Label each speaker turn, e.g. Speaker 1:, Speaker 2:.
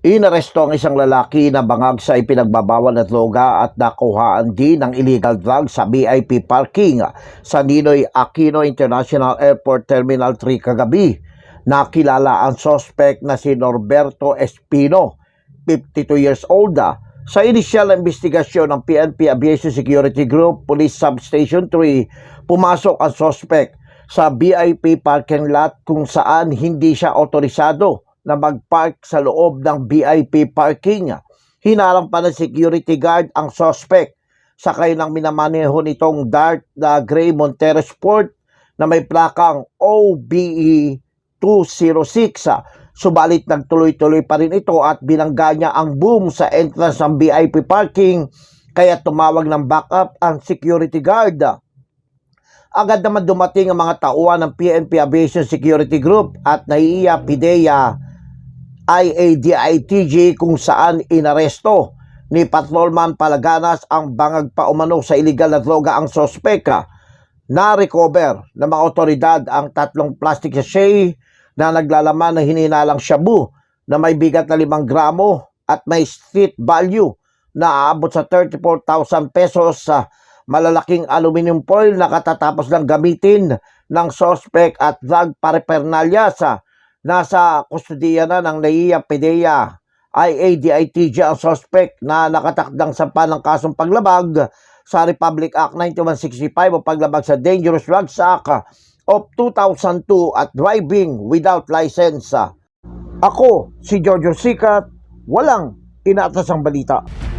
Speaker 1: Inaresto ang isang lalaki na bangag sa ipinagbabawal na droga at nakuhaan din ng illegal drugs sa VIP parking sa Ninoy Aquino International Airport Terminal 3 kagabi. Nakilala ang suspect na si Norberto Espino, 52 years old. Sa inisyal na investigasyon ng PNP Aviation Security Group Police Substation 3, pumasok ang suspect sa VIP parking lot kung saan hindi siya otorisado na mag-park sa loob ng VIP parking. Hinarang pa ng security guard ang suspect. Sakay ng minamaneho nitong Dart na Gray Montero Sport na may plakang OBE 206. Subalit nagtuloy-tuloy pa rin ito at binangga niya ang boom sa entrance ng VIP parking kaya tumawag ng backup ang security guard. Agad naman dumating ang mga tauhan ng PNP Aviation Security Group at naiiya PIDEA IADITG kung saan inaresto ni Patrolman Palaganas ang bangag pa umano sa illegal na droga ang sospeka. Na-recover ng mga otoridad ang tatlong plastic sachet na naglalaman ng hininalang shabu na may bigat na 5 gramo at may street value na aabot sa 34,000 pesos sa malalaking aluminum foil na katatapos lang gamitin ng suspect at drug paraphernalia sa nasa kustudiya na ng NAIA PDEA IADITG ang suspect na nakatakdang sampa ng kasong paglabag sa Republic Act 9165 o paglabag sa Dangerous Drugs Act of 2002 at driving without license. Ako, si Giorgio Sikat, walang inaatasang balita.